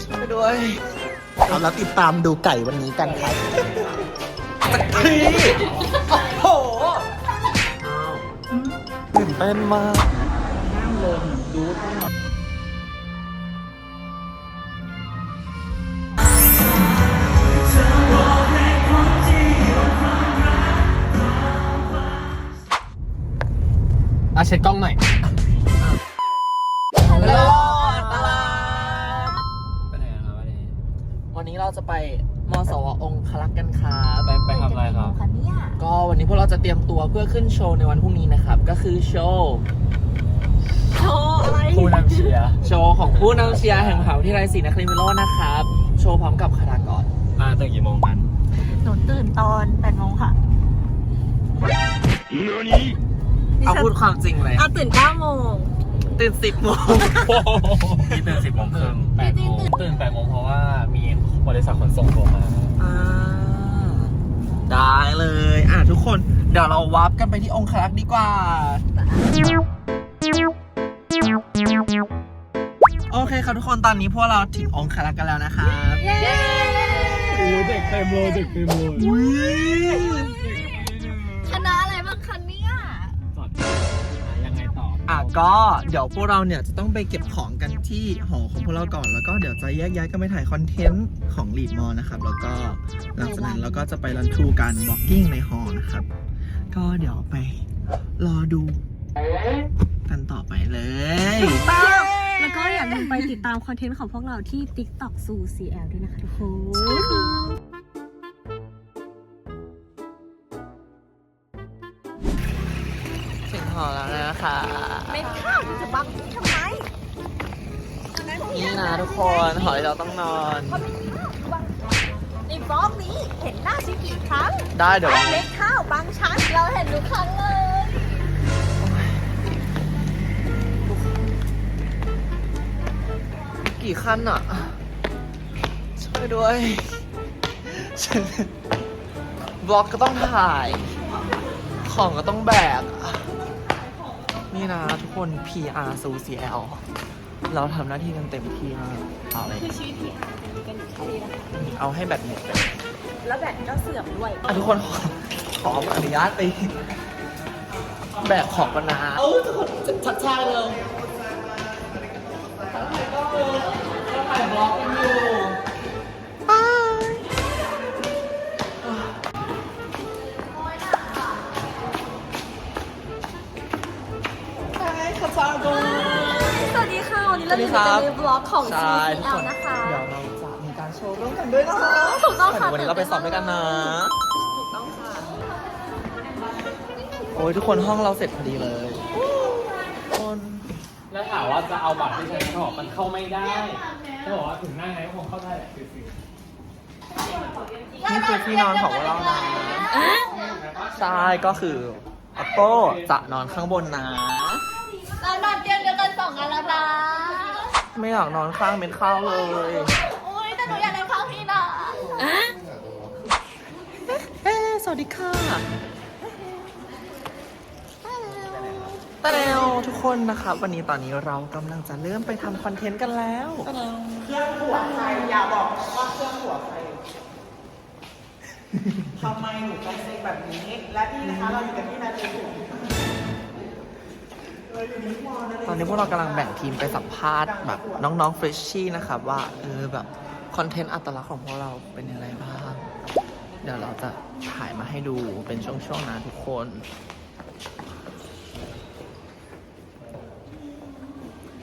ช่วยด้วยเอาแล้วติดตามดูไก่วันนี้กันครับสักทีโอ้โหตื่นเต้นมากนั่งลงดูอะเช็ดกล้องหน่อย วันนี้เราจะไปมสวองคลักษ์กันครับไปไปทำอะไรครับคะเนี่ยก็วันนี้พวกเราจะเตรียมตัวเพื่อขึ้นโชว์ในวันพรุ่งนี้นะครับ ก็คือโชว์โชว์อะไรผู้นำเชียร์โชว์ของผู้นำเชียร์แห่งมหาวิทยาลัยศรีนครินทร์วิโรจน์นะครับ โชว์พร้อมกับคารากรอ่าตื่นกี่โมงกันหนูตื่นตอน8โมงค่ะเอาพูดความจริงเลยอะตื่น9โมง ตื่นสิบโมง พี่ตื่นสิบโมงครึ่งแปดโมงตื่นแปดโมงเพราะว่ามีบริษัทขนส่งโทรมา อ่าได้เลย อะทุกคน เดี๋ยวเราวับกันไปที่องคลักษ์ดีกว่า โอเคครับทุกคนตอนนี้พวกเราถึงองคลักษ์กันแล้วนะครับเย้โอ้เด็กเต็มเลยเด็กเต็มเลย อุ๊ย ออะก็เดี๋ยวพวกเราเนี่ยจะต้องไปเก็บของกันที่หอของพวกเราก่อน แล้วก็เดี๋ยวจะแยกย้ายกันไปถ่ายคอนเทนต์ของลีดมอนะครับ แล้วก็หลังจากนั้นเราก็จะไปรันทรูกันบล็อกกิ้งในหอนะครับ ก็เดี๋ยวไปรอดูกันต่อไปเลย แล้วก็อย่าลืมไปติดตามคอนเทนต์ของพวกเราที่ TikTok สู่ CL ด้วยนะคะทุกคน นะคะไม่ข้าวจะบังทำไมนี่นะทุกคนหอที่เราต้องนอนเพราะไม่ข้าวบังในบล็อกนี้เห็นหน้าชิกี่ครั้ง ได้เดี๋ยวเล็กข้าวบางชั้นเราเห็นทุกครั้งเลยกี่ขั้นอะ ช่วยด้วยฉันบล็อกก็ต้องถ่าย ของก็ต้องแบก นี่นะทุกคน PR ซู CL เราทำหน้าที่กันเต็มที่มากเอาเลยคือชีวิตพี่กันอยู่ที่นี่นะคะเอาให้แบบหมดเลยแล้วแบตก็เสื่อมด้วยอะทุกคนขอขออนุญาตไปแบกของกันนะเออทุกคนชัดชายเลย ค่ะวันนี้เราอยู่สวัสดีครับในบล็อกของ ใช่ทุกค CL นนะคะเดี๋ยวเราจะมีการโชว์ร่วมกันด้วยนะคะถูกต้องค่ะ วันนี้เราไปสอบด้วยกันนะ ถูกต้องค่ะ โอ้ยทุกคนห้องเราเสร็จพอดีเลยคนแล้วถามว่าจะเอาบัตรที่ใช้เขาบอกมันเข้าไม่ได้เขาบอกว่าถึงหน้าไงก็คงเข้าได้แหละคือนี่คือที่นอนของพวกเรานะใช่ก็คือออโต้จะนอนข้างบนนะ เรานอนเตียงเดียวกันสองกันแล้วนะ ไม่อยากนอนข้างเม็ดข้าวเลย โอ้ยแต่หนูอยากนอนข้างพี่นะเอ๊ะสวัสดีค่ะตะแล้วทุกคนนะครับวันนี้ตอนนี้เรากำลังจะเริ่มไปทำคอนเทนต์กันแล้วเครื่องหัวใครอย่าบอกว่าเครื่องหัวใครทำไมหนูต้องเซ็งแบบนี้ และนี่นะคะเราอยู่กันที่นาเจสุ ตอนนี้พวกเรากำลังแบ่งทีมไปสัมภาษณ์แบบน้องๆเฟรชชี่นะครับว่าเออแบบคอนเทนต์อัตลักษณ์ของพวกเราเป็นยังไงบ้าง เดี๋ยวเราจะถ่ายมาให้ดูเป็นช่วงๆนะทุกคน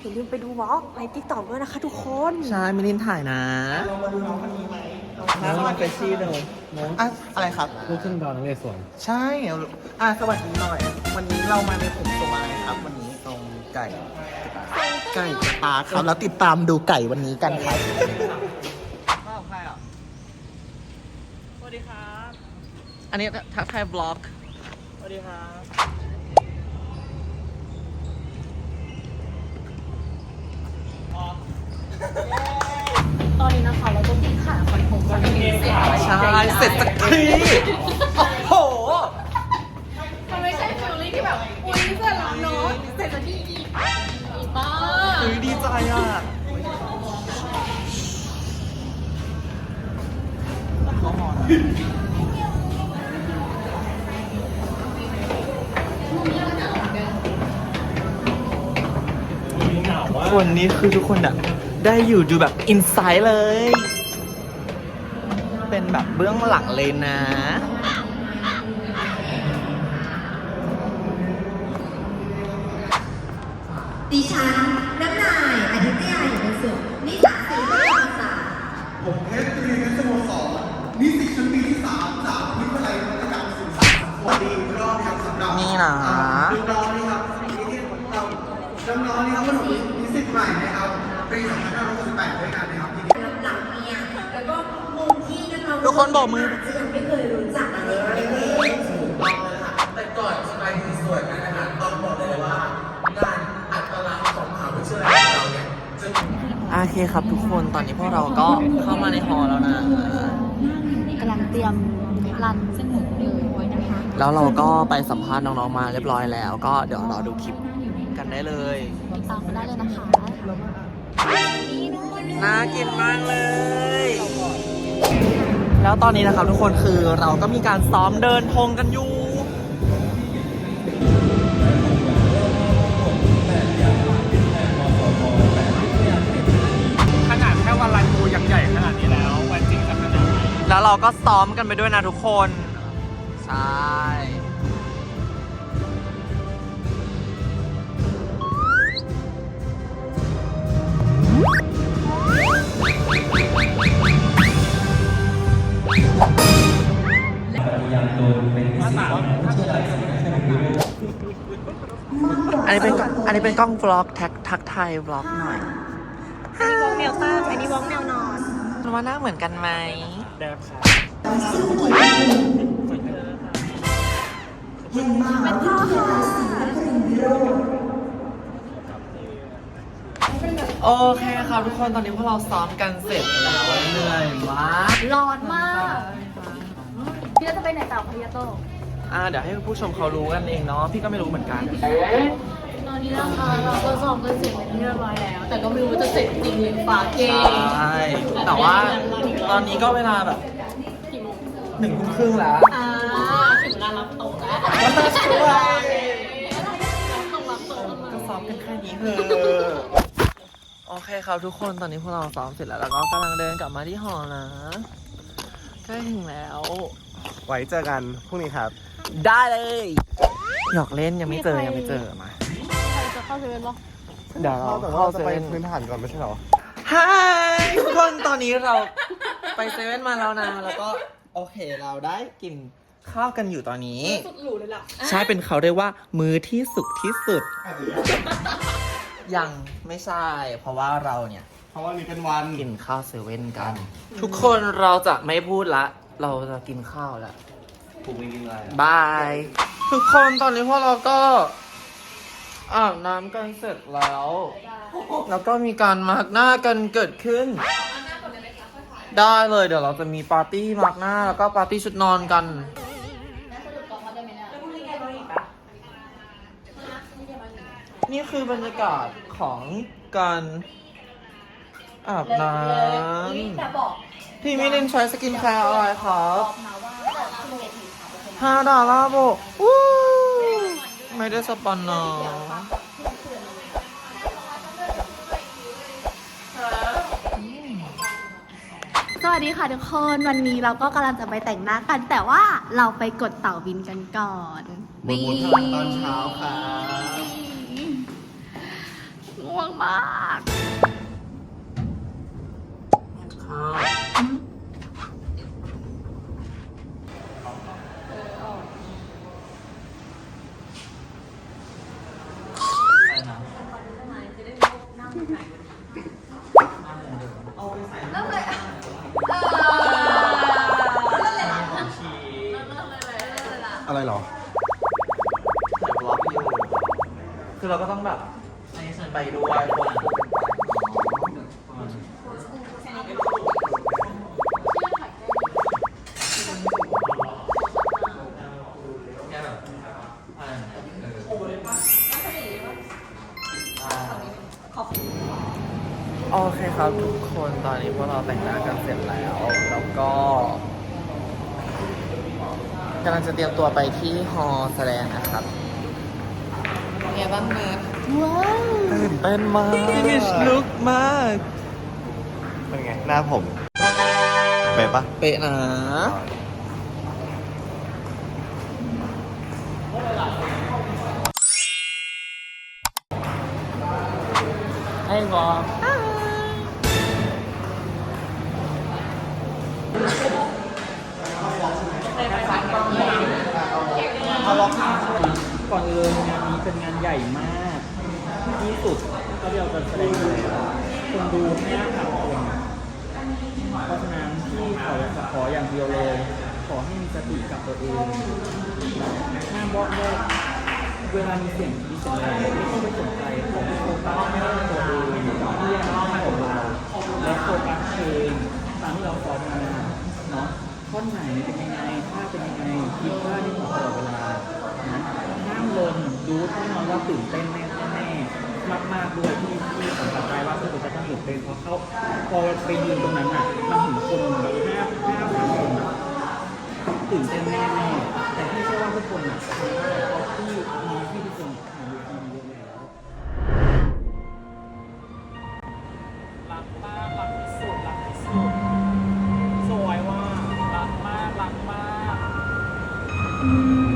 อย่าลืมไปดูวอล์กใน TikTok ด้วยนะคะทุกคนใช่มิลินถ่ายนะลองมาดูน้องคนนี้ไหมน้องเฟรชชี่เลยอะอะไรครับ ลูกครึ่งดอนนักเรียนสวน ใช่อะสวัสดีหน่อย วันนี้เรามาในกลุ่มตรงอะไรครับ วันนี้ตรง ไก่ ไก่กระตากครับแล้วติดตามดูไก่วันนี้กันครับข้าวใครอะสวัสดีครับ อันนี้ทักทายบล็อกสวัสดีครับตอนนี้นะคะเราต้องที่ถ่ายคอนเทนต์คอนเทนต์เสร็จใช่เสร็จสักทีโอ้โห มันไม่ใช่ฟิลลิ่งที่แบบ อุ้ยเสร็จแล้วเนาะเสร็จแล้วที่อีกอีกบ้า เฮ้ยดีใจอะเขาคนนี้คือทุกคนอะได้อยู่ดูแบบอินไซด์เลย เป็นแบบเบื้องหลังเลยนะ ใหม่นะครับปี2568ด้วยกันนะครับที่รับหลังเนี่ยแล้วก็มุมที่น้องๆทุกคนบอกมือจะยังไม่เคยรู้จักอะไรเลยแต่ก่อนจะไปถึงส่วนนั้นนะครับต้องบอกเลยว่า งานอัตลักษณ์ของมหาวิทยาลัยเราเนี่ยจะ โอเคครับทุกคนตอนนี้พวกเราก็เข้ามาในฮอลล์แล้วนะ กำลังเตรียมรันสนุกเลยไว้นะคะ แล้วเราก็ไปสัมภาษณ์น้องๆมาเรียบร้อยแล้ว ก็เดี๋ยวรอดูคลิปกันได้เลย ติดตามกันได้เลยนะคะ น่ากินมากเลย แล้วตอนนี้นะครับทุกคนคือเราก็มีการซ้อมเดินธงกันอยู่ ขนาดแค่วันรันกูยังใหญ่ขนาดนี้แล้ว วันจริงจะขนาดไหนแล้วเราก็ซ้อมกันไปด้วยนะทุกคน ใช่ อันนี้เป็นกล้องอันนี้เป็นกล้องวล็อกแท็กทักไทยวล็อกหน่อยอันนี้วงแนวตั้งอันนี้วงแนวนอนว่าหน้าเหมือนกันไหมแดบค่ะโอเคครับทุกคนตอนนี้พวกเราซ้อมกันเสร็จแล้วเหนื่อยมากร้อนมากพี่จะไปไหนต่อพี่โต อ่าเดี๋ยวให้ผู้ชมเขารู้กันเองเนาะพี่ก็ไม่รู้เหมือนกัน ตอนนี้นะคะเราก็ซ้อมกันเสร็จเป็นที่เรียบร้อยแล้ว แต่ก็ไม่รู้ว่าจะเสร็จจริงหรือเปล่าเกใช่ แต่ว่าตอนนี้ก็เวลาแบบหนึ่งทุ่มครึ่งแล้ว อ่าถึงเวลารับโต๊ะแล้วต้องรับโต๊ะแล้วก็ซ้อมกันแค่นี้เถอะโอเคครับทุกคนตอนนี้พวกเราซ้อมเสร็จแล้วแล้วก็กำลังเดินกลับมาที่หอนะใกล้ถึงแล้ว ไว้เจอกันพรุ่งนี้ครับ ได้เลย หยอกเล่นยังไม่เจอยังไม่เจอมาใครจะเข้าเซเว่นหรอเดี๋ยวเราแต่ว่าเข้าเราเซจะไปเว่นพื้นฐานก่อนไม่ใช่เหรอ ฮายทุกคนตอนนี้เราไปเซเว่นมาแล้วนะแล้วก็โอเคเราได้กินข้าวกันอยู่ตอนนี้ สุดหรูเลยล่ะใช่เป็นเขาเรียกว่า มื้อที่สุขที่สุด ยังไม่ใช่ เพราะว่าเราเนี่ย เพราะว่านี้เป็นวันกินข้าวเซเว่นกัน ทุกคนเราจะไม่พูดละ เราจะกินข้าวแล้ วกูไม่กินอะไรบาย ทุกคนตอนนี้พวกเราก็อาบน้ำกันเสร็จแล้ว แล้วก็มีการมาร์กหน้ากันเกิดขึ้น ได้เลยเดี๋ยวเราจะมีปาร์ตี้มาร์กหน้าแล้วก็ปาร์ตี้ชุดนอนกัน นี่คือบรรยากาศของการอาบน้ำพี่มิลินใช้สกินแคร์อะไรครับ ห้าดอลลาร์โบวู้ไม่ได้สปอนเนอะสวัสดีค่ะทุกคนวันนี้เราก็กำลังจะไปแต่งหน้ากัน แต่ว่าเราไปกดเต่าบินกันก่อนบนบนพลังตอนเช้าครับง่วงมาก ข้าว คือเราก็ต้องแบบไปด้วยควบคู่กันไปโอเคครับทุกคนตอนนี้พวกเราแต่งหน้ากันเสร็จแล้ว แล้วก็กำลังจะเตรียมตัวไปที่ฮอลล์แสดงนะครับเป็น ไงบ้างนะว้าวตื่นเต้นมาก Finish look มากเป็นไง หน้าผม เป๊ะปะเป๊ะนะให้งอก่ ก่อนอื่นงานนี้เป็นงานใหญ่มากที่สุดก็ที่เราจะแสดงคนดูไม่น่าถามคนเพราะฉะนั้นที่ขออยากจะขออย่างเดียวเลย ขอให้มีสติกับตัวเองห้ามบอกแวกเวลามีเสียงมีเสียงอะไรไม่ต้องไปสนใจขอให้โฟกัสที่ตัวเองกับเรื่องของเราและโฟกัสเพลงตามที่เราซ้อมมาเนาะท่อนไหนเป็นยังไงท่าเป็นยังไงคิดว่าที่ถูกตลอดเวลา แน่นอนว่าตื่นเต้นแน่แน่มากๆด้วยที่ที่สัมผัสได้ว่าคือจะต้องตื่นเต้นเพราะเขาพอไปยืนตรงนั้นอะมันถึงคนแบบห้าห้าพันคนอะตื่นเต้นแน่ๆแต่ที่เชื่อว่าทุกคนอะเพราะที่มีที่ทุกคนผ่านเวทีเยอะแล้วรักมากรักที่สุดรักที่สุดสวยว่ารักมากรักมาก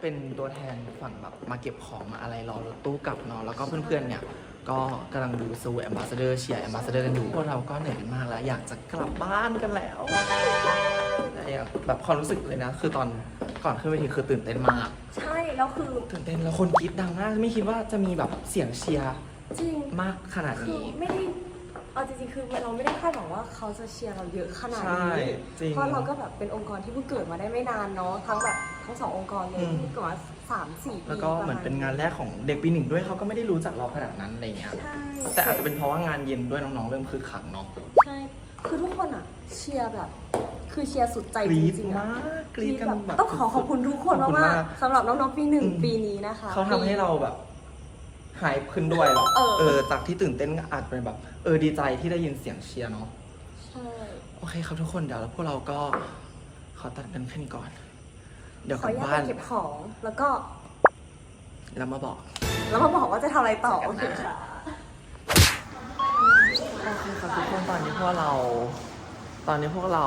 เป็นตัวแทนฝั่งแบบมาเก็บของมาอะไรรอรถตู้กลับเนาะแล้วก็เพื่อนๆเนี่ย ก็กำลังดูซูแอมบาสเดอร์เชียร์แอมบาสเดอร์กันอยู่พวกเราก็เหนื่อยกันมากแล้ว อยากจะกลับบ้านกันแล้วอะแบบความรู้สึกเลยนะ คือตอนก่อนขึ้นเวทีคือตื่นเต้นมาก ใช่แล้วคือตื่นเต้นแล้วคนกรี๊ดดังมากไม่คิดว่าจะมีแบบเสียงเชียร์จริงมากขนาดคือนี้ไม่ได้เอาจริงๆคือเราไม่ได้คาดหวังว่าเขาจะเชียร์เราเยอะขนาดใช่นี้จริงเพราะเราก็แบบเป็นองค์กรที่เพิ่งเกิดมาได้ไม่นานเนาะทั้งแบบ ทั้งสององค์กรเลยอืมเพิ่งเกิดมาสามสี่ปีแล้วก็เหมือนเป็นงานแรกของเด็กปีหนึ่งด้วยเขาก็ไม่ได้รู้จักเราขนาดนั้นอะไรเงี้ย ใช่แต่อาจจะเป็นเพราะว่างานเย็นด้วยน้องๆเริ่มคึกคักเนาะใช่คือทุกคนอะ เชียร์แบบ คือเชียร์สุดใจกจรี๊ดริงๆมาอะกกรี๊ดกันแบบต้องขอขอบคุณทุกคนขอบคุณมามากกๆสำหรับน้องๆปีหนึ่งอืมปีนี้นะคะ เขาทำให้เราแบบหายขึ้นด้วยแบบเออเออ จากที่ตื่นเต้นก็อาจเป็นแบบ เออดีใจที่ได้ยินเสียงเชียร์เนาะใช่ โอเคครับทุกคนเดี๋ยวพวกเราก็ขอตัดกันแค่นี้ก่อน เดี๋ยวขกอลัอบนุญาตบ้าไปน เก็บของ แล้วก็แล้วมาบอก แล้วมาบอกว่าจะทำอะไรต่อโอเคค่ะ โอเคครับทุกคนตอนนี้พวกเรา ตอนนี้พวกเรา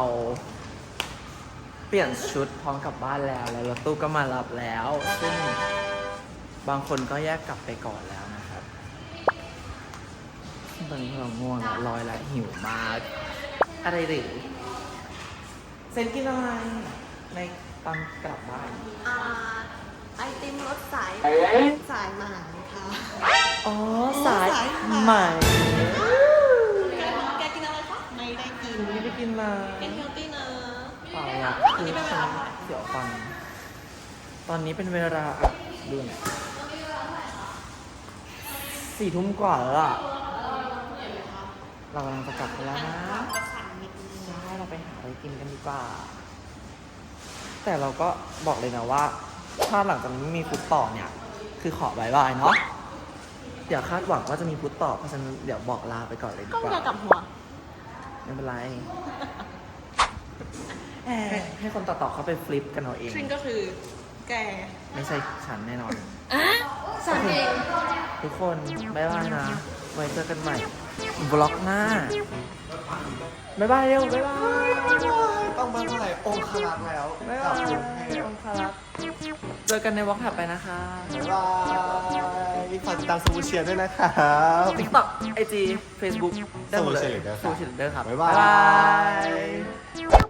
เปลี่ยนชุดพร้อมกลับบ้านแล้วแล้วรถตู้ก็มารับแล้ว ซึ่งบางคนก็แยกกลับไปก่อนแล้วนะครับซึ่งตอนนี้พวกเราง่วงแล้วลอยและหิวมาก อะไรหรือเซนกินอะไรใน ตอนกลับบ้านไอติมรสสายสายหมานค่ะอ๋อสายสายใหม่แกกินอะไรคะไม่ได้กินไม่ได้กินมาเป็นเฮลตี้นะเปล่าอะคือฉันเสียวฟัน ตอนนี้เป็นเวลาอะดูหน่อยสี่ทุ่มกว่าแล้วล่ะ เรากำลังจะกลับกันแล้วนะใช่เราไปหาอะไรกินกันดีกว่า แต่เราก็บอกเลยนะว่า ถ้าหลังจากนี้ไม่มีฟุตต่อเนี่ย คือขอบายบายเนาะอย่าคาดหวังว่าจะมีฟุตต่อเพราะฉะนั้นเดี๋ยวบอกลาไปก่อนเลยดีกว่ากับหัว ไม่เป็นไร ให้ให้คนต่อๆเขาไปฟลิปกันเอาเอง ซึ่งก็คือแกไม่ใช่ฉันแน่นอนฉันเอง ทุกคน บ๊ายบายนะ ไว้เจอกันใหม่ บล็อกหน้า บ๊ายบายเร็ว บ๊ายบาย ต้องมาเท่าไหร่องคลักษ์แล้วบ๊ายบาย องคารักษ์เจอกันในวอล์กถัดไปนะคะบ๊ายบายฝากติดตามสมูเชียร์ด้วยนะครับ TikTok IG Facebook ได้หมดเลย Soul Cheerleader ครับ Soul Cheerleader ครับบ๊ายบายบ๊ายบาย